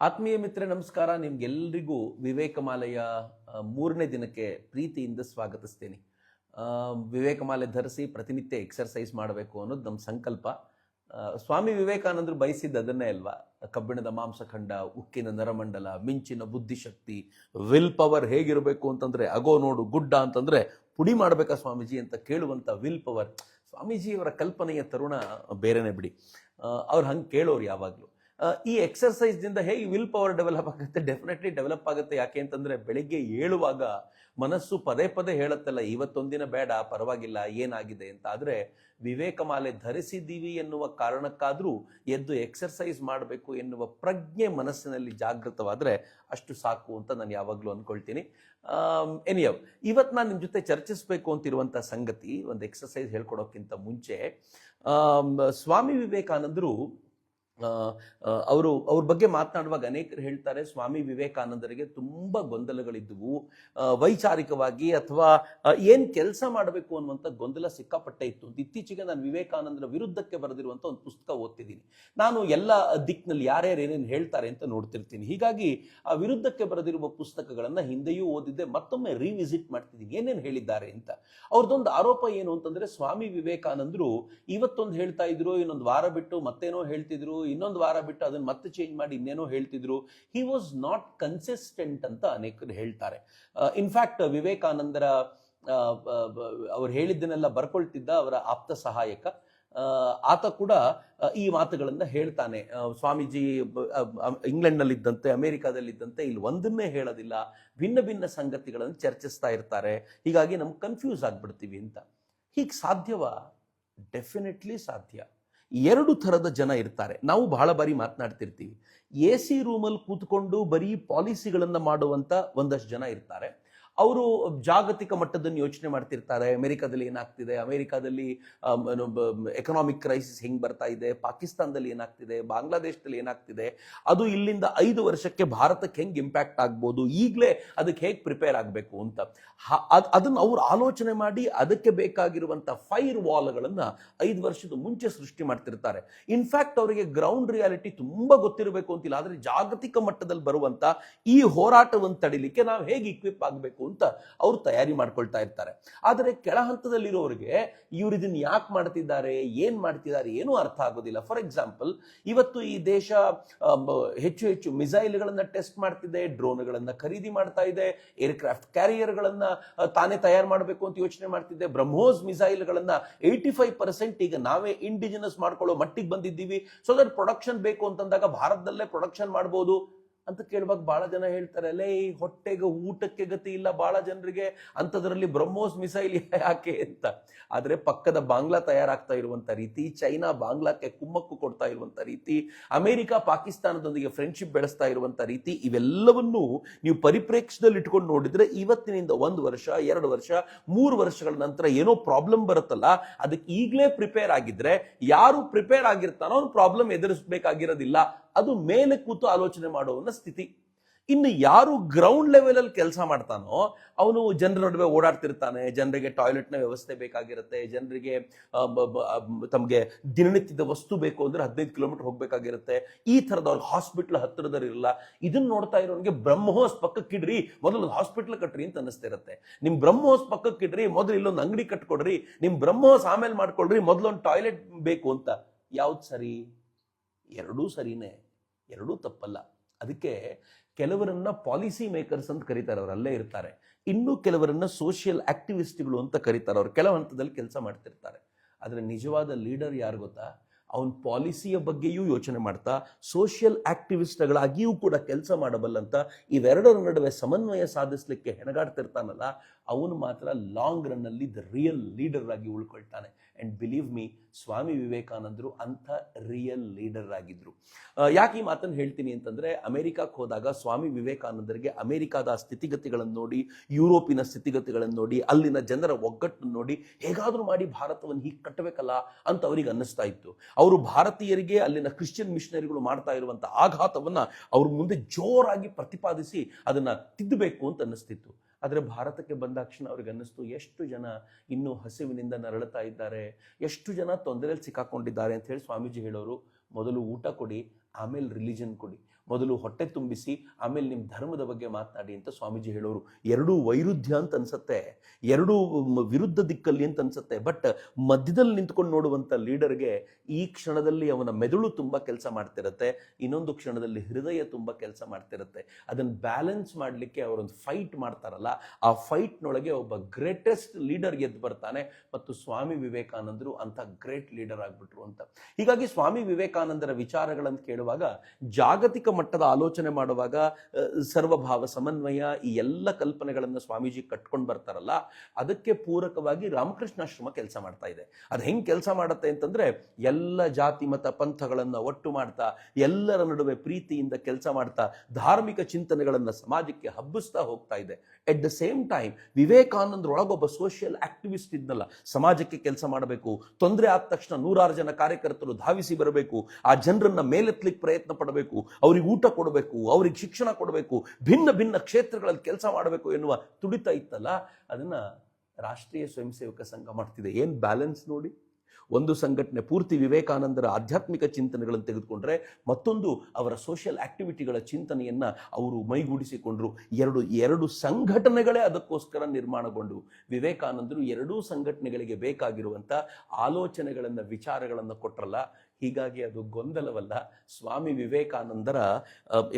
ಆತ್ಮೀಯ ಮಿತ್ರ ನಮಸ್ಕಾರ. ನಿಮ್ಗೆಲ್ರಿಗೂ ವಿವೇಕಮಾಲೆಯ ಮೂರನೇ ದಿನಕ್ಕೆ ಪ್ರೀತಿಯಿಂದ ಸ್ವಾಗತಿಸ್ತೇನೆ. ವಿವೇಕಮಾಲೆ ಧರಿಸಿ ಪ್ರತಿನಿತ್ಯ ಎಕ್ಸರ್ಸೈಸ್ ಮಾಡಬೇಕು ಅನ್ನೋದು ನಮ್ಮ ಸಂಕಲ್ಪ. ಸ್ವಾಮಿ ವಿವೇಕಾನಂದರು ಬಯಸಿದ್ದು ಅದನ್ನೇ ಅಲ್ವಾ? ಕಬ್ಬಿಣದ ಮಾಂಸಖಂಡ ಉಕ್ಕಿನ ನರಮಂಡಲ, ಮಿಂಚಿನ ಬುದ್ಧಿಶಕ್ತಿ ವಿಲ್ ಪವರ್ ಹೇಗಿರಬೇಕು ಅಂತಂದ್ರೆ, ಅಗೋ ನೋಡು, ಗುಡ್ಡ ಅಂತಂದ್ರೆ, ಪುಡಿ ಮಾಡಬೇಕಾ ಸ್ವಾಮೀಜಿ ಅಂತ ಕೇಳುವಂತ ವಿಲ್ ಪವರ್ ಸ್ವಾಮೀಜಿಯವರ ಕಲ್ಪನೆಯ ತರುಣ ಬೇರೆನೇ ಬಿಡಿ. ಅವ್ರು ಹಂಗೆ ಕೇಳೋರು ಯಾವಾಗಲೂ. ಈ ಎಕ್ಸರ್ಸೈಸ್ದಿಂದ ಹೇಗೆ ವಿಲ್ ಪವರ್ ಡೆವಲಪ್ ಆಗುತ್ತೆ? ಡೆಫಿನೆಟ್ಲಿ ಡೆವಲಪ್ ಆಗುತ್ತೆ. ಯಾಕೆ ಅಂತಂದ್ರೆ ಬೆಳಿಗ್ಗೆ ಏಳುವಾಗ ಮನಸ್ಸು ಪದೇ ಪದೇ ಹೇಳುತ್ತಲ್ಲ ಇವತ್ತೊಂದಿನ ಬೇಡ, ಪರವಾಗಿಲ್ಲ, ಏನಾಗಿದೆ? ಅಂತ. ಆದ್ರೆ ವಿವೇಕಮಾಲೆ ಧರಿಸಿದ್ದೀವಿ ಎನ್ನುವ ಕಾರಣಕ್ಕಾದರೂ ಎದ್ದು ಎಕ್ಸರ್ಸೈಸ್ ಮಾಡಬೇಕು ಎನ್ನುವ ಪ್ರಜ್ಞೆ ಮನಸ್ಸಿನಲ್ಲಿ ಜಾಗೃತವಾದರೆ ಅಷ್ಟು ಸಾಕು ಅಂತ ನಾನು ಯಾವಾಗಲೂ ಅಂದ್ಕೊಳ್ತೀನಿ ಎನಿಯವ್ ಇವತ್ತು ನಾನು ನಿಮ್ಮ ಜೊತೆ ಚರ್ಚಿಸಬೇಕು ಅಂತಿರುವಂಥ ಸಂಗತಿ, ಒಂದು ಎಕ್ಸರ್ಸೈಸ್ ಹೇಳ್ಕೊಡೋಕ್ಕಿಂತ ಮುಂಚೆ ಸ್ವಾಮಿ ವಿವೇಕಾನಂದರು ಅವರು, ಅವ್ರ ಬಗ್ಗೆ ಮಾತನಾಡುವಾಗ ಅನೇಕರು ಹೇಳ್ತಾರೆ, ಸ್ವಾಮಿ ವಿವೇಕಾನಂದರಿಗೆ ತುಂಬ ಗೊಂದಲಗಳಿದ್ದವು ವೈಚಾರಿಕವಾಗಿ ಅಥವಾ ಏನು ಕೆಲಸ ಮಾಡಬೇಕು ಅನ್ನುವಂಥ ಗೊಂದಲ ಸಿಕ್ಕಾಪಟ್ಟೆ ಇತ್ತು. ಇತ್ತೀಚೆಗೆ ನಾನು ವಿವೇಕಾನಂದರ ವಿರುದ್ಧಕ್ಕೆ ಬರೆದಿರುವಂಥ ಒಂದು ಪುಸ್ತಕ ಓದ್ತಿದ್ದೀನಿ. ನಾನು ಎಲ್ಲ ದಿಕ್ಕಿನಲ್ಲಿ ಯಾರ್ಯಾರು ಏನೇನು ಹೇಳ್ತಾರೆ ಅಂತ ನೋಡ್ತಿರ್ತೀನಿ. ಹೀಗಾಗಿ ಆ ವಿರುದ್ಧಕ್ಕೆ ಬರೆದಿರುವ ಪುಸ್ತಕಗಳನ್ನು ಹಿಂದೆಯೂ ಓದಿದ್ದೆ, ಮತ್ತೊಮ್ಮೆ ರಿವಿಸಿಟ್ ಮಾಡ್ತಿದ್ದೀನಿ. ಏನೇನು ಹೇಳಿದ್ದಾರೆ ಅಂತ. ಅವ್ರದ್ದೊಂದು ಆರೋಪ ಏನು ಅಂತಂದ್ರೆ, ಸ್ವಾಮಿ ವಿವೇಕಾನಂದರು ಇವತ್ತೊಂದು ಹೇಳ್ತಾ ಇದ್ರು, ಇನ್ನೊಂದು ವಾರ ಬಿಟ್ಟು ಮತ್ತೇನೋ ಹೇಳ್ತಿದ್ರು ಇನ್ನೊಂದು ವಾರ ಬಿಟ್ಟು ಅದನ್ನ ಮತ್ತೆ ಚೇಂಜ್ ಮಾಡಿ ಇನ್ನೇನೋ ಹೇಳ್ತಿದ್ರು. ಹಿ ವಾಸ್ ನಾಟ್ ಕನ್ಸಿಸ್ಟೆಂಟ್ ಅಂತ ಅನೇಕರು ಹೇಳ್ತಾರೆ. ಇನ್ಫ್ಯಾಕ್ಟ್ ವಿವೇಕಾನಂದರ ಅವ್ರು ಹೇಳಿದ್ದನ್ನೆಲ್ಲ ಬರ್ಕೊಳ್ತಿದ್ದ ಅವರ ಆಪ್ತ ಸಹಾಯಕ. ಆತ ಕೂಡ ಈ ಮಾತುಗಳನ್ನ ಹೇಳ್ತಾನೆ. ಸ್ವಾಮೀಜಿ ಇಂಗ್ಲೆಂಡ್ನಲ್ಲಿದ್ದಂತೆ, ಅಮೆರಿಕಾದಲ್ಲಿದ್ದಂತೆ ಇಲ್ಲಿ ಒಂದನ್ನೇ ಹೇಳೋದಿಲ್ಲ. ಭಿನ್ನ ಭಿನ್ನ ಸಂಗತಿಗಳನ್ನು ಚರ್ಚಿಸ್ತಾ ಇರ್ತಾರೆ. ಹೀಗಾಗಿ ನಮ್ಗೆ ಕನ್ಫ್ಯೂಸ್ ಆಗ್ಬಿಡ್ತೀವಿ ಅಂತ. ಹೀಗೆ ಸಾಧ್ಯವಾ? ಡೆಫಿನೆಟ್ಲಿ ಸಾಧ್ಯ. ಎರಡು ಥರದ ಜನ ಇರ್ತಾರೆ. ನಾವು ಬಹಳ ಬಾರಿ ಮಾತನಾಡ್ತಿರ್ತೀವಿ. ಎ ಸಿ ರೂಮಲ್ಲಿ ಕೂತ್ಕೊಂಡು ಬರೀ ಪಾಲಿಸಿಗಳನ್ನು ಮಾಡುವಂತ ಒಂದಷ್ಟು ಜನ ಇರ್ತಾರೆ. ಅವರು ಜಾಗತಿಕ ಮಟ್ಟದನ್ನು ಯೋಚನೆ ಮಾಡ್ತಿರ್ತಾರೆ. ಅಮೆರಿಕಾದಲ್ಲಿ ಏನಾಗ್ತಿದೆ? ಅಮೆರಿಕಾದಲ್ಲಿ ಎಕನಾಮಿಕ್ ಕ್ರೈಸಿಸ್ ಹೆಂಗೆ ಬರ್ತಾ ಇದೆ? ಪಾಕಿಸ್ತಾನದಲ್ಲಿ ಏನಾಗ್ತಿದೆ? ಬಾಂಗ್ಲಾದೇಶದಲ್ಲಿ ಏನಾಗ್ತಿದೆ? ಅದು ಇಲ್ಲಿಂದ ಐದು ವರ್ಷಕ್ಕೆ ಭಾರತಕ್ಕೆ ಹೆಂಗೆ ಇಂಪ್ಯಾಕ್ಟ್ ಆಗ್ಬೋದು? ಈಗಲೇ ಅದಕ್ಕೆ ಹೇಗೆ ಪ್ರಿಪೇರ್ ಆಗಬೇಕು ಅಂತ. ಅದನ್ನು ಅವರು ಆಲೋಚನೆ ಮಾಡಿ ಅದಕ್ಕೆ ಬೇಕಾಗಿರುವಂಥ ಫೈರ್ ವಾಲ್ಗಳನ್ನು ಐದು ವರ್ಷದ ಮುಂಚೆ ಸೃಷ್ಟಿ ಮಾಡ್ತಿರ್ತಾರೆ. ಇನ್ಫ್ಯಾಕ್ಟ್ ಅವರಿಗೆ ಗ್ರೌಂಡ್ ರಿಯಾಲಿಟಿ ತುಂಬಾ ಗೊತ್ತಿರಬೇಕು ಅಂತಿಲ್ಲ. ಆದರೆ ಜಾಗತಿಕ ಮಟ್ಟದಲ್ಲಿ ಬರುವಂತ ಈ ಹೋರಾಟವನ್ನು ತಡಿಲಿಕ್ಕೆ ನಾವು ಹೇಗೆ ಇಕ್ವಿಪ್ ಆಗಬೇಕು ಅಂತ ಅವ್ರು ತಯಾರಿ ಮಾಡ್ಕೊಳ್ತಾ ಇರ್ತಾರೆ. ಆದರೆ ಕೆಳ ಹಂತದಲ್ಲಿರೋರಿಗೆ ಇವರು ಇದನ್ನ ಯಾಕೆ ಮಾಡ್ತಿದ್ದಾರೆ, ಏನ್ ಮಾಡ್ತಿದ್ದಾರೆ ಏನೂ ಅರ್ಥ ಆಗೋದಿಲ್ಲ. ಫಾರ್ ಎಕ್ಸಾಂಪಲ್ ಇವತ್ತು ಈ ದೇಶ ಹೆಚ್ಚು ಹೆಚ್ಚು ಮಿಸೈಲ್ಗಳನ್ನು ಟೆಸ್ಟ್ ಮಾಡ್ತಿದೆ, ಡ್ರೋನ್ಗಳನ್ನ ಖರೀದಿ ಮಾಡ್ತಾ ಇದೆ, ಏರ್ಕ್ರಾಫ್ಟ್ ಕ್ಯಾರಿಯರ್ಗಳನ್ನ ತಾನೇ ತಯಾರು ಮಾಡಬೇಕು ಅಂತ ಯೋಚನೆ ಮಾಡ್ತಿದ್ದೆ ಬ್ರಹ್ಮೋಸ್ ಮಿಸೈಲ್ಗಳನ್ನ ಏಯ್ಟಿ ಫೈವ್ ಪರ್ಸೆಂಟ್ ಈಗ ನಾವೇ ಇಂಡಿಜಿನಸ್ ಮಾಡ್ಕೊಳ್ಳೋ ಮಟ್ಟಿಗೆ ಬಂದಿದ್ದೀವಿ. ಸೊ ದಟ್ ಪ್ರೊಡಕ್ಷನ್ ಬೇಕು ಅಂತಂದಾಗ ಭಾರತದಲ್ಲೇ ಪ್ರೊಡಕ್ಷನ್ ಮಾಡ್ಬೋದು. ಅಂತ ಕೇಳುವಾಗ ಬಹಳ ಜನ ಹೇಳ್ತಾರೆ ಅಲ್ಲೇ ಈ ಹೊಟ್ಟೆಗೆ ಊಟಕ್ಕೆ ಗತಿ ಇಲ್ಲ ಬಹಳ ಜನರಿಗೆ. ಅಂಥದ್ರಲ್ಲಿ ಬ್ರಹ್ಮೋಸ್ ಮಿಸೈಲ್ ಯಾಕೆ ಅಂತ. ಆದರೆ ಪಕ್ಕದ ಬಾಂಗ್ಲಾ ತಯಾರಾಗ್ತಾ ಇರುವಂಥ ರೀತಿ, ಚೈನಾ ಬಾಂಗ್ಲಾಕ್ಕೆ ಕುಮ್ಮಕ್ಕು ಕೊಡ್ತಾ ಇರುವಂಥ ರೀತಿ, ಅಮೆರಿಕ ಪಾಕಿಸ್ತಾನದೊಂದಿಗೆ ಫ್ರೆಂಡ್ಶಿಪ್ ಬೆಳೆಸ್ತಾ ಇರುವಂಥ ರೀತಿ, ಇವೆಲ್ಲವನ್ನೂ ನೀವು ಪರಿಪ್ರೇಕ್ಷದಲ್ಲಿ ಇಟ್ಕೊಂಡು ನೋಡಿದ್ರೆ ಇವತ್ತಿನಿಂದ ಒಂದು ವರ್ಷ, ಎರಡು ವರ್ಷ, ಮೂರು ವರ್ಷಗಳ ನಂತರ ಏನೋ ಪ್ರಾಬ್ಲಮ್ ಬರುತ್ತಲ್ಲ, ಅದಕ್ಕೆ ಈಗಲೇ ಪ್ರಿಪೇರ್ ಆಗಿದ್ರೆ ಯಾರು ಪ್ರಿಪೇರ್ ಆಗಿರ್ತಾನೋ ಅವ್ನು ಪ್ರಾಬ್ಲಮ್ ಎದುರಿಸಬೇಕಾಗಿರೋದಿಲ್ಲ. ಅದು ಮೇಲೆ ಕೂತು ಆಲೋಚನೆ ಮಾಡುವನ್ನ ಸ್ಥಿತಿ ಇನ್ನು ಯಾರು ಗ್ರೌಂಡ್ ಲೆವೆಲ್ ಅಲ್ಲಿ ಕೆಲಸ ಮಾಡ್ತಾನೋ, ಅವನು ಜನರ ನಡುವೆ ಓಡಾಡ್ತಿರ್ತಾನೆ, ಜನರಿಗೆ ಟಾಯ್ಲೆಟ್ನ ವ್ಯವಸ್ಥೆ ಬೇಕಾಗಿರುತ್ತೆ, ಜನರಿಗೆ ತಮಗೆ ದಿನನಿತ್ಯದ ವಸ್ತು ಬೇಕು ಅಂದ್ರೆ ಹದಿನೈದು ಕಿಲೋಮೀಟರ್ ಹೋಗಬೇಕಾಗಿರುತ್ತೆ. ಈ ಥರದವ್ರು ಹಾಸ್ಪಿಟ್ಲ್ ಹತ್ತಿರದಲ್ಲಿರಲ್ಲ ಇದನ್ನು ನೋಡ್ತಾ ಇರೋನಿಗೆ ಬ್ರಹ್ಮೋಸ್ ಪಕ್ಕಕ್ಕಿಡ್ರಿ ಮೊದಲು ಹಾಸ್ಪಿಟ್ಲ್ ಕಟ್ಟ್ರಿ ಅಂತ ಅನ್ನಿಸ್ತಿರುತ್ತೆ. ನಿಮ್ ಬ್ರಹ್ಮೋಸ್ ಪಕ್ಕಕ್ಕಿಡ್ರಿ ಮೊದಲು ಇಲ್ಲೊಂದು ಅಂಗಡಿ ಕಟ್ಕೊಡ್ರಿ ನಿಮ್ಮ ಬ್ರಹ್ಮೋಸ್ ಆಮೇಲೆ ಮಾಡ್ಕೊಡ್ರಿ ಮೊದಲೊಂದು ಟಾಯ್ಲೆಟ್ ಬೇಕು ಅಂತ. ಯಾವ್ದು ಸರಿ? ಎರಡೂ ಸರಿನೇ. ಎರಡೂ ತಪ್ಪಲ್ಲ. ಅದಕ್ಕೆ ಕೆಲವರನ್ನ ಪಾಲಿಸಿ ಮೇಕರ್ಸ್ ಅಂತ ಕರೀತಾರೆ, ಅವರು ಅಲ್ಲೇ ಇರ್ತಾರೆ. ಇನ್ನು ಕೆಲವರನ್ನ ಸೋಷಿಯಲ್ ಆಕ್ಟಿವಿಸ್ಟ್ಗಳು ಅಂತ ಕರೀತಾರೆ, ಅವ್ರು ಕೆಲವು ಹಂತದಲ್ಲಿ ಕೆಲಸ ಮಾಡ್ತಿರ್ತಾರೆ. ಆದರೆ ನಿಜವಾದ ಲೀಡರ್ ಯಾರು ಗೊತ್ತಾ? ಅವನ್ ಪಾಲಿಸಿಯ ಬಗ್ಗೆಯೂ ಯೋಚನೆ ಮಾಡ್ತಾ ಸೋಷಿಯಲ್ ಆಕ್ಟಿವಿಸ್ಟ್ಗಳಾಗಿಯೂ ಕೂಡ ಕೆಲಸ ಮಾಡಬಲ್ಲಂತ ಇವೆರಡರ ನಡುವೆ ಸಮನ್ವಯ ಸಾಧಿಸಲಿಕ್ಕೆ ಹೆಣಗಾಡ್ತಿರ್ತಾನಲ್ಲ, ಅವನು ಮಾತ್ರ ಲಾಂಗ್ ರನ್ ಅಲ್ಲಿ ದ ರಿಯಲ್ ಲೀಡರ್ ಆಗಿ ಉಳ್ಕೊಳ್ತಾನೆ. ಅಂಡ್ ಬಿಲೀವ್ ಮೀ ಸ್ವಾಮಿ ವಿವೇಕಾನಂದರು ಅಂಥ ರಿಯಲ್ ಲೀಡರ್ ಆಗಿದ್ರು. ಯಾಕೆ ಈ ಮಾತನ್ನು ಹೇಳ್ತೀನಿ ಅಂತಂದರೆ, ಅಮೆರಿಕಕ್ಕೆ ಹೋದಾಗ ಸ್ವಾಮಿ ವಿವೇಕಾನಂದರಿಗೆ ಅಮೆರಿಕಾದ ಸ್ಥಿತಿಗತಿಗಳನ್ನು ನೋಡಿ, ಯುರೋಪಿನ ಸ್ಥಿತಿಗತಿಗಳನ್ನು ನೋಡಿ, ಅಲ್ಲಿನ ಜನರ ಒಗ್ಗಟ್ಟನ್ನು ನೋಡಿ, ಹೇಗಾದರೂ ಮಾಡಿ ಭಾರತವನ್ನು ಹೀಗೆ ಕಟ್ಟಬೇಕಲ್ಲ ಅಂತ ಅವರಿಗೆ ಅನ್ನಿಸ್ತಾ ಇತ್ತು. ಅವರು ಭಾರತೀಯರಿಗೆ ಅಲ್ಲಿನ ಕ್ರಿಶ್ಚಿಯನ್ ಮಿಷನರಿಗಳು ಮಾಡ್ತಾ ಇರುವಂಥ ಆಘಾತವನ್ನು ಅವ್ರ ಮುಂದೆ ಜೋರಾಗಿ ಪ್ರತಿಪಾದಿಸಿ ಅದನ್ನು ತಿದ್ದಬೇಕು ಅಂತ ಅನ್ನಿಸ್ತಿತ್ತು. ಆದರೆ ಭಾರತಕ್ಕೆ ಬಂದಾಕ್ಷಣ ಅವ್ರಿಗೆ ಅನ್ನಿಸ್ತು, ಎಷ್ಟು ಜನ ಇನ್ನೂ ಹಸಿವಿನಿಂದ ನರಳುತ್ತಾ ಇದ್ದಾರೆ, ಎಷ್ಟು ಜನ ತೊಂದರೆಯಲ್ಲಿ ಸಿಕ್ಕಾಕೊಂಡಿದ್ದಾರೆ ಅಂತ ಹೇಳಿ ಸ್ವಾಮೀಜಿ ಹೇಳೋರು, ಮೊದಲು ಊಟ ಕೊಡಿ, ಆಮೇಲೆ ರಿಲಿಜನ್ ಕೊಡಿ. ಮೊದಲು ಹೊಟ್ಟೆ ತುಂಬಿಸಿ, ಆಮೇಲೆ ನಿಮ್ಮ ಧರ್ಮದ ಬಗ್ಗೆ ಮಾತನಾಡಿ ಅಂತ ಸ್ವಾಮೀಜಿ ಹೇಳೋರು. ಎರಡೂ ವೈರುಧ್ಯ ಅಂತ ಅನ್ಸತ್ತೆ. ಎರಡೂ ವಿರುದ್ಧ ದಿಕ್ಕಲ್ಲಿ ಅಂತ ಅನ್ಸತ್ತೆ. ಬಟ್ ಮಧ್ಯದಲ್ಲಿ ನಿಂತ್ಕೊಂಡು ನೋಡುವಂಥ ಲೀಡರ್ಗೆ ಈ ಕ್ಷಣದಲ್ಲಿ ಅವನ ಮೆದುಳು ತುಂಬ ಕೆಲಸ ಮಾಡ್ತಿರತ್ತೆ. ಇನ್ನೊಂದು ಕ್ಷಣದಲ್ಲಿ ಹೃದಯ ತುಂಬ ಕೆಲಸ ಮಾಡ್ತಿರತ್ತೆ. ಅದನ್ನು ಬ್ಯಾಲೆನ್ಸ್ ಮಾಡಲಿಕ್ಕೆ ಅವರೊಂದು ಫೈಟ್ ಮಾಡ್ತಾರಲ್ಲ, ಆ ಫೈಟ್ನೊಳಗೆ ಒಬ್ಬ ಗ್ರೇಟೆಸ್ಟ್ ಲೀಡರ್ ಎದ್ದು ಬರ್ತಾನೆ ಮತ್ತು ಸ್ವಾಮಿ ವಿವೇಕಾನಂದರು ಅಂಥ ಗ್ರೇಟ್ ಲೀಡರ್ ಆಗಿಬಿಟ್ರು ಅಂತ. ಹೀಗಾಗಿ ಸ್ವಾಮಿ ವಿವೇಕಾನಂದರ ವಿಚಾರಗಳನ್ನು ಕೇಳುವಾಗ ಜಾಗತಿಕ ಮಟ್ಟದ ಆಲೋಚನೆ ಮಾಡುವಾಗ ಸರ್ವಭಾವ ಸಮನ್ವಯ ಈ ಎಲ್ಲ ಕಲ್ಪನೆಗಳನ್ನು ಸ್ವಾಮೀಜಿ ಕಟ್ಕೊಂಡು ಬರ್ತಾರಲ್ಲ, ಅದಕ್ಕೆ ಪೂರಕವಾಗಿ ರಾಮಕೃಷ್ಣಾಶ್ರಮ ಕೆಲಸ ಮಾಡ್ತಾ ಇದೆ. ಅದು ಹೆಂಗ್ ಕೆಲಸ ಮಾಡುತ್ತೆ ಅಂತಂದ್ರೆ, ಎಲ್ಲ ಜಾತಿ ಮತ ಪಂಥಗಳನ್ನು ಒಟ್ಟು ಮಾಡ್ತಾ, ಎಲ್ಲರ ನಡುವೆ ಪ್ರೀತಿಯಿಂದ ಕೆಲಸ ಮಾಡ್ತಾ, ಧಾರ್ಮಿಕ ಚಿಂತನೆಗಳನ್ನು ಸಮಾಜಕ್ಕೆ ಹಬ್ಬಿಸ್ತಾ ಹೋಗ್ತಾ ಇದೆ. ಎಟ್ ದ ಸೇಮ್ ಟೈಮ್ ವಿವೇಕಾನಂದರೊಳಗೊಬ್ಬ ಸೋಷಿಯಲ್ ಆಕ್ಟಿವಿಸ್ಟ್ ಇದ್ನಲ್ಲ, ಸಮಾಜಕ್ಕೆ ಕೆಲಸ ಮಾಡಬೇಕು, ತೊಂದರೆ ಆದ ತಕ್ಷಣ ನೂರಾರು ಜನ ಕಾರ್ಯಕರ್ತರು ಧಾವಿಸಿ ಬರಬೇಕು, ಆ ಜನರನ್ನ ಮೇಲೆತ್ತಲಿಕ್ಕೆ ಪ್ರಯತ್ನ ಪಡಬೇಕು, ಅವ್ರಿಗೆ ಊಟ ಕೊಡಬೇಕು, ಅವ್ರಿಗೆ ಶಿಕ್ಷಣ ಕೊಡಬೇಕು, ಭಿನ್ನ ಭಿನ್ನ ಕ್ಷೇತ್ರಗಳಲ್ಲಿ ಕೆಲಸ ಮಾಡಬೇಕು ಎನ್ನುವ ತುಡಿತ ಇತ್ತಲ್ಲ, ಅದನ್ನ ರಾಷ್ಟ್ರೀಯ ಸ್ವಯಂ ಸೇವಕ ಸಂಘ ಮಾಡ್ತಿದೆ. ಏನು ಬ್ಯಾಲೆನ್ಸ್ ನೋಡಿ? ಒಂದು ಸಂಘಟನೆ ಪೂರ್ತಿ ವಿವೇಕಾನಂದರ ಆಧ್ಯಾತ್ಮಿಕ ಚಿಂತನೆಗಳನ್ನು ತೆಗೆದುಕೊಂಡ್ರೆ ಮತ್ತೊಂದು ಅವರ ಸೋಷಿಯಲ್ ಆಕ್ಟಿವಿಟಿಗಳ ಚಿಂತನೆಯನ್ನ ಅವರು ಮೈಗೂಡಿಸಿಕೊಂಡ್ರು. ಎರಡು ಎರಡು ಸಂಘಟನೆಗಳೇ ಅದಕ್ಕೋಸ್ಕರ ನಿರ್ಮಾಣಗೊಂಡು ವಿವೇಕಾನಂದರು ಎರಡೂ ಸಂಘಟನೆಗಳಿಗೆ ಬೇಕಾಗಿರುವಂಥ ಆಲೋಚನೆಗಳನ್ನು, ವಿಚಾರಗಳನ್ನು ಕೊಟ್ರಲ್ಲ ಹೀಗಾಗಿ ಅದು ಗೊಂದಲವಲ್ಲ. ಸ್ವಾಮಿ ವಿವೇಕಾನಂದರ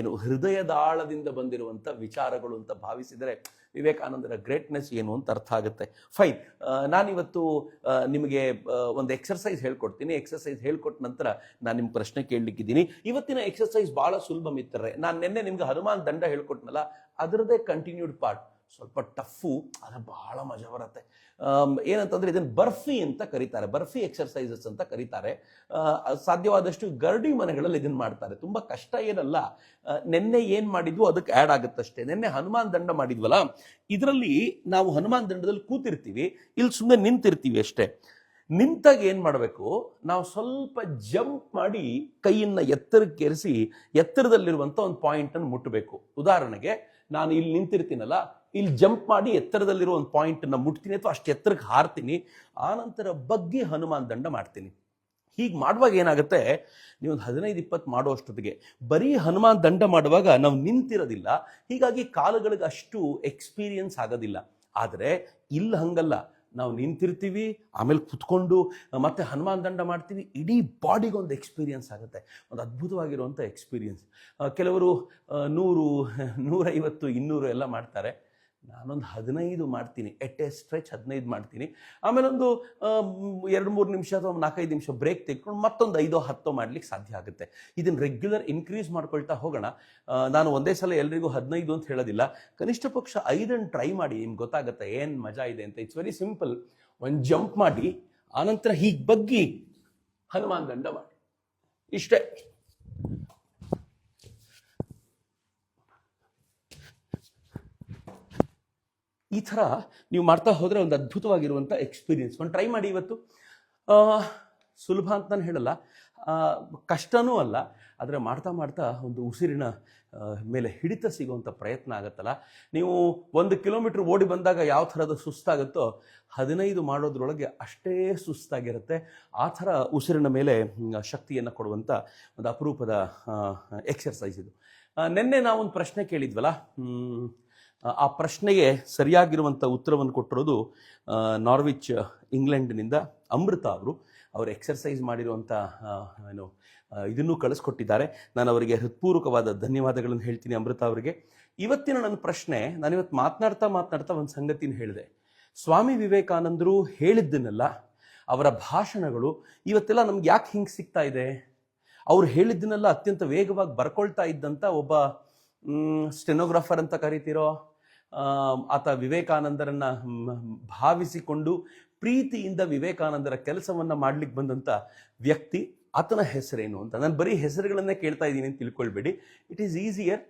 ಏನು ಹೃದಯದಾಳದಿಂದ ಬಂದಿರುವಂಥ ವಿಚಾರಗಳು ಅಂತ ಭಾವಿಸಿದರೆ ವಿವೇಕಾನಂದರ ಗ್ರೇಟ್ನೆಸ್ ಏನು ಅಂತ ಅರ್ಥ ಆಗುತ್ತೆ. ಫೈನ್ ನಾನಿವತ್ತು ನಿಮಗೆ ಒಂದು ಎಕ್ಸರ್ಸೈಸ್ ಹೇಳ್ಕೊಡ್ತೀನಿ. ಎಕ್ಸರ್ಸೈಸ್ ಹೇಳ್ಕೊಟ್ಟ ನಂತರ ನಾನು ನಿಮ್ಮ ಪ್ರಶ್ನೆ ಕೇಳಲಿಕ್ಕಿದ್ದೀನಿ. ಇವತ್ತಿನ ಎಕ್ಸರ್ಸೈಸ್ ಭಾಳ ಸುಲಭ ಮಿತ್ರರೆ. ನಾನು ನಿನ್ನೆ ನಿಮ್ಗೆ ಹನುಮಾನ್ ದಂಡ ಹೇಳ್ಕೊಟ್ನಲ್ಲ ಅದರದೇ ಕಂಟಿನ್ಯೂಡ್ ಪಾರ್ಟ್ ಸ್ವಲ್ಪ ಟಫು, ಆದರೆ ಬಹಳ ಮಜಾ ಬರುತ್ತೆ. ಏನಂತಂದರೆ ಇದನ್ನು ಬರ್ಫಿ ಅಂತ ಕರೀತಾರೆ, ಬರ್ಫಿ ಎಕ್ಸರ್ಸೈಸಸ್ ಅಂತ ಕರೀತಾರೆ. ಸಾಧ್ಯವಾದಷ್ಟು ಗರಡಿ ಮನೆಗಳಲ್ಲಿ ಇದನ್ನು ಮಾಡ್ತಾರೆ. ತುಂಬ ಕಷ್ಟ ಏನಲ್ಲ ನಿನ್ನೆ ಏನು ಏನ್ ಮಾಡಿದ್ವು ಅದಕ್ಕೆ ಆ್ಯಡ್ ಆಗುತ್ತಷ್ಟೇ. ನಿನ್ನೆ ಹನುಮಾನ್ ದಂಡ ಮಾಡಿದ್ವಲ್ಲ, ಇದರಲ್ಲಿ ನಾವು ಹನುಮಾನ್ ದಂಡದಲ್ಲಿ ಕೂತಿರ್ತೀವಿ, ಇಲ್ಲಿ ಸುಮ್ಮನೆ ನಿಂತಿರ್ತೀವಿ ಅಷ್ಟೇ. ನಿಂತಾಗ ಏನು ಮಾಡಬೇಕು, ನಾವು ಸ್ವಲ್ಪ ಜಂಪ್ ಮಾಡಿ ಕೈಯನ್ನ ಎತ್ತರಕ್ಕೇರಿಸಿ ಎತ್ತರದಲ್ಲಿರುವಂಥ ಒಂದು ಪಾಯಿಂಟನ್ನು ಮುಟ್ಟಬೇಕು ಉದಾಹರಣೆಗೆ, ನಾನು ಇಲ್ಲಿ ನಿಂತಿರ್ತೀನಲ್ಲ ಇಲ್ಲಿ ಜಂಪ್ ಮಾಡಿ ಎತ್ತರದಲ್ಲಿರೋ ಒಂದು ಪಾಯಿಂಟ್ ಅನ್ನ ಮುಟ್ತೀನಿ ಅಥವಾ ಅಷ್ಟು ಎತ್ತರಕ್ಕೆ ಹಾರ್ತೀನಿ ಆನಂತರ ಬಗ್ಗಿ ಹನುಮಾನ್ ದಂಡ ಮಾಡ್ತೀನಿ. ಹೀಗೆ ಮಾಡುವಾಗ ಏನಾಗುತ್ತೆ? ನೀವು ಒಂದು ಹದಿನೈದು ಇಪ್ಪತ್ತು ಮಾಡೋ ಅಷ್ಟೊತ್ತಿಗೆ ಬರೀ ಹನುಮಾನ್ ದಂಡ ಮಾಡುವಾಗ ನಾವು ನಿಂತಿರೋದಿಲ್ಲ. ಹೀಗಾಗಿ ಕಾಲುಗಳಿಗೆ ಅಷ್ಟು ಎಕ್ಸ್ಪೀರಿಯನ್ಸ್ ಆಗೋದಿಲ್ಲ. ಆದರೆ ಇಲ್ಲಿ ಹಂಗಲ್ಲ. ನಾವು ನಿಂತಿರ್ತೀವಿ, ಆಮೇಲೆ ಕುತ್ಕೊಂಡು ಮತ್ತೆ ಹನುಮಾನ್ ದಂಡ ಮಾಡ್ತೀವಿ, ಇಡೀ ಬಾಡಿಗೆ ಒಂದು ಎಕ್ಸ್ಪೀರಿಯನ್ಸ್ ಆಗುತ್ತೆ. ಒಂದು ಅದ್ಭುತವಾಗಿರುವಂಥ ಎಕ್ಸ್ಪೀರಿಯನ್ಸ್ ಕೆಲವರು ನೂರು, ನೂರೈವತ್ತು, ಇನ್ನೂರು ಎಲ್ಲ ಮಾಡ್ತಾರೆ. ನಾನೊಂದು ಹದಿನೈದು ಮಾಡ್ತೀನಿ, ಎಟ್ ಎ ಸ್ಟ್ರೆಚ್ ಹದಿನೈದು ಮಾಡ್ತೀನಿ. ಆಮೇಲೆ ಒಂದು ಎರಡು ಮೂರು ನಿಮಿಷ ಅಥವಾ ನಾಲ್ಕೈದು ನಿಮಿಷ ಬ್ರೇಕ್ ತೆಗೆದುಕೊಂಡು ಮತ್ತೊಂದು ಐದೋ ಹತ್ತೋ ಮಾಡ್ಲಿಕ್ಕೆ ಸಾಧ್ಯ ಆಗುತ್ತೆ. ಇದನ್ನು ರೆಗ್ಯುಲರ್ ಇನ್ಕ್ರೀಸ್ ಮಾಡ್ಕೊಳ್ತಾ ಹೋಗೋಣ. ನಾನು ಒಂದೇ ಸಲ ಎಲ್ರಿಗೂ ಹದಿನೈದು ಅಂತ ಹೇಳೋದಿಲ್ಲ. ಕನಿಷ್ಠ ಪಕ್ಷ ಐದನ್ನು ಟ್ರೈ ಮಾಡಿ, ನಿಮ್ಗೆ ಗೊತ್ತಾಗುತ್ತೆ ಏನು ಮಜಾ ಇದೆ ಅಂತ. ಇಟ್ಸ್ ವೆರಿ ಸಿಂಪಲ್ ಒಂದು ಜಂಪ್ ಮಾಡಿ, ಆನಂತರ ಹೀಗೆ ಬಗ್ಗಿ ಹನುಮಾನ್ ದಂಡ ಮಾಡಿ. ಇಷ್ಟೇ. ಈ ಥರ ನೀವು ಮಾಡ್ತಾ ಹೋದರೆ ಒಂದು ಅದ್ಭುತವಾಗಿರುವಂಥ ಎಕ್ಸ್ಪೀರಿಯನ್ಸ್ ಒಂದು ಟ್ರೈ ಮಾಡಿ ಇವತ್ತು. ಸುಲಭ ಅಂತ ನಾನು ಹೇಳಲ್ಲ. ಕಷ್ಟನೂ ಅಲ್ಲ, ಆದರೆ ಮಾಡ್ತಾ ಮಾಡ್ತಾ ಒಂದು ಉಸಿರಿನ ಮೇಲೆ ಹಿಡಿತ ಸಿಗುವಂಥ ಪ್ರಯತ್ನ ಆಗುತ್ತಲ್ಲ. ನೀವು ಒಂದು ಕಿಲೋಮೀಟ್ರ್ ಓಡಿ ಬಂದಾಗ ಯಾವ ಥರದ ಸುಸ್ತಾಗುತ್ತೋ, ಹದಿನೈದು ಮಾಡೋದ್ರೊಳಗೆ ಅಷ್ಟೇ ಸುಸ್ತಾಗಿರುತ್ತೆ. ಆ ಥರ ಉಸಿರಿನ ಮೇಲೆ ಶಕ್ತಿಯನ್ನು ಕೊಡುವಂಥ ಒಂದು ಅಪರೂಪದ ಎಕ್ಸರ್ಸೈಸ್ ಇದು. ನಿನ್ನೆ ನಾವೊಂದು ಪ್ರಶ್ನೆ ಕೇಳಿದ್ವಲ್ಲ ಆ- ಪ್ರಶ್ನೆಗೆ ಸರಿಯಾಗಿರುವಂಥ ಉತ್ತರವನ್ನು ಕೊಟ್ಟಿರೋದು ನಾರ್ವಿಚ್, ಇಂಗ್ಲೆಂಡ್ನಿಂದ ಅಮೃತ ಅವರು. ಅವರು ಎಕ್ಸರ್ಸೈಸ್ ಮಾಡಿರುವಂಥ ಏನು ಇದನ್ನು ಕಳಿಸ್ಕೊಟ್ಟಿದ್ದಾರೆ. ನಾನು ಅವರಿಗೆ ಹೃತ್ಪೂರ್ವಕವಾದ ಧನ್ಯವಾದಗಳನ್ನು ಹೇಳ್ತೀನಿ ಅಮೃತ ಅವರಿಗೆ. ಇವತ್ತಿನ ನನ್ನ ಪ್ರಶ್ನೆ, ನಾನಿವತ್ತು ಮಾತನಾಡ್ತಾ ಮಾತನಾಡ್ತಾ ಒಂದು ಸಂಗತಿನ ಹೇಳಿದೆ. ಸ್ವಾಮಿ ವಿವೇಕಾನಂದರು ಹೇಳಿದ್ದನ್ನೆಲ್ಲ, ಅವರ ಭಾಷಣಗಳು ಇವತ್ತೆಲ್ಲ ನಮ್ಗೆ ಯಾಕೆ ಹಿಂಗೆ ಸಿಗ್ತಾ ಇದೆ? ಅವ್ರು ಹೇಳಿದ್ದನ್ನೆಲ್ಲ ಅತ್ಯಂತ ವೇಗವಾಗಿ ಬರ್ಕೊಳ್ತಾ ಇದ್ದಂಥ ಒಬ್ಬ ಸ್ಟೆನೋಗ್ರಾಫರ್ ಅಂತ ಕರಿತಿರೋ ಆತ ವಿವೇಕಾನಂದರನ್ನ ಭಾವಿಸಿಕೊಂಡು ಪ್ರೀತಿಯಿಂದ ವಿವೇಕಾನಂದರ ಕೆಲಸವನ್ನ ಮಾಡ್ಲಿಕ್ಕೆ ಬಂದಂಥ ವ್ಯಕ್ತಿ ಆತನ ಹೆಸರೇನು ಅಂತ. ನಾನು ಬರೀ ಹೆಸರುಗಳನ್ನೇ ಕೇಳ್ತಾ ಇದ್ದೀನಿ ಅಂತ ತಿಳ್ಕೊಳ್ಬೇಡಿ. ಇಟ್ ಈಸ್ ಈಸಿಯರ್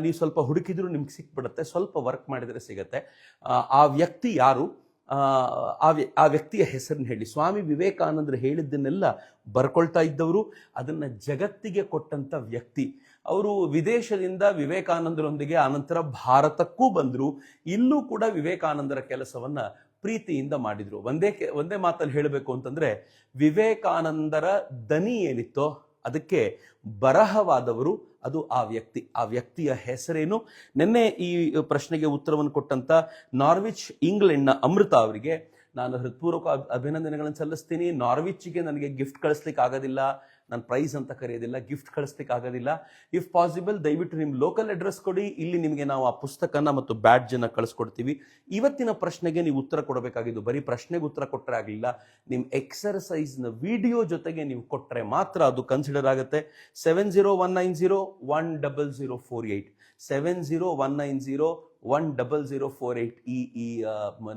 ನೀವು ಸ್ವಲ್ಪ ಹುಡುಕಿದ್ರು ನಿಮ್ಗೆ ಸಿಕ್ಬಿಡುತ್ತೆ. ಸ್ವಲ್ಪ ವರ್ಕ್ ಮಾಡಿದರೆ ಸಿಗತ್ತೆ. ಆ, ವ್ಯಕ್ತಿ ಯಾರು? ಆ, ಆ ವ್ಯ- ಆ ವ್ಯಕ್ತಿಯ ಹೆಸರನ್ನ ಹೇಳಿ. ಸ್ವಾಮಿ ವಿವೇಕಾನಂದರು ಹೇಳಿದ್ದನ್ನೆಲ್ಲ ಬರ್ಕೊಳ್ತಾ ಇದ್ದವರು ಅದನ್ನ ಜಗತ್ತಿಗೆ ಕೊಟ್ಟಂತ ವ್ಯಕ್ತಿ. ಅವರು ವಿದೇಶದಿಂದ ವಿವೇಕಾನಂದರೊಂದಿಗೆ ಆನಂತರ ಭಾರತಕ್ಕೂ ಬಂದರು. ಇಲ್ಲೂ ಕೂಡ ವಿವೇಕಾನಂದರ ಕೆಲಸವನ್ನ ಪ್ರೀತಿಯಿಂದ ಮಾಡಿದ್ರು. ಒಂದೇ ಒಂದೇ ಮಾತಲ್ಲಿ ಹೇಳಬೇಕು ಅಂತಂದ್ರೆ, ವಿವೇಕಾನಂದರ ದನಿ ಏನಿತ್ತೋ ಅದಕ್ಕೆ ಬರಹವಾದವರು ಅದು ಆ ವ್ಯಕ್ತಿ. ಆ ವ್ಯಕ್ತಿಯ ಹೆಸರೇನು? ನಿನ್ನೆ ಈ ಪ್ರಶ್ನೆಗೆ ಉತ್ತರವನ್ನು ಕೊಟ್ಟಂತ ನಾರ್ವಿಚ್ ಇಂಗ್ಲೆಂಡ್ನ ಅಮೃತ ಅವರಿಗೆ, ನಾನು ಹೃತ್ಪೂರ್ವಕ ಅಭಿನಂದನೆಗಳನ್ನು ಸಲ್ಲಿಸ್ತೀನಿ. ನಾರ್ವಿಚ್ಗೆ ನನಗೆ ಗಿಫ್ಟ್ ಕಳಿಸ್ಲಿಕ್ಕೆ ಆಗೋದಿಲ್ಲ ನಾನು ಪ್ರೈಸ್ ಅಂತ ಕರೆಯೋದಿಲ್ಲ ಗಿಫ್ಟ್ ಕಳಿಸ್ಲಿಕ್ಕೆ ಆಗೋದಿಲ್ಲ ಇಫ್ ಪಾಸಿಬಲ್ ದಯವಿಟ್ಟು ನಿಮ್ಮ ಲೋಕಲ್ ಅಡ್ರೆಸ್ ಕೊಡಿ. ಇಲ್ಲಿ ನಿಮಗೆ ನಾವು ಆ ಪುಸ್ತಕನ ಮತ್ತು ಬ್ಯಾಡ್ಜ್ ಅನ್ನ ಕಳಿಸ್ಕೊಡ್ತೀವಿ. ಇವತ್ತಿನ ಪ್ರಶ್ನೆಗೆ ನೀವು ಉತ್ತರ ಕೊಡಬೇಕಾಗಿದ್ದು, ಬರೀ ಪ್ರಶ್ನೆಗೆ ಉತ್ತರ ಕೊಟ್ಟರೆ ಆಗಲಿಲ್ಲ. ನಿಮ್ಮ ಎಕ್ಸರ್ಸೈಸ್ನ ವಿಡಿಯೋ ಜೊತೆಗೆ ನೀವು ಕೊಟ್ಟರೆ ಮಾತ್ರ ಅದು ಕನ್ಸಿಡರ್ ಆಗುತ್ತೆ. Seven zero one nine zero one double zero four eight seven zero one nine zero one double zero four eight ಈ ಈ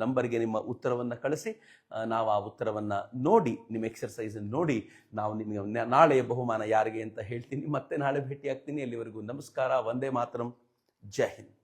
ನಂಬರ್ಗೆ ನಿಮ್ಮ ಉತ್ತರವನ್ನು ಕಳಿಸಿ. ನಾವು ಆ ಉತ್ತರವನ್ನು ನೋಡಿ, ನಿಮ್ಮ ಎಕ್ಸರ್ಸೈಸ್ ನೋಡಿ, ನಾವು ನಿಮಗೆ ನಾಳೆ ಬಹುಮಾನ ಯಾರಿಗೆ ಅಂತ ಹೇಳ್ತೀನಿ. ಮತ್ತೆ ನಾಳೆ ಭೇಟಿ ಆಗ್ತೀನಿ. ಅಲ್ಲಿವರೆಗೂ ನಮಸ್ಕಾರ. ವಂದೇ ಮಾತರಂ. ಜೈ ಹಿಂದ್.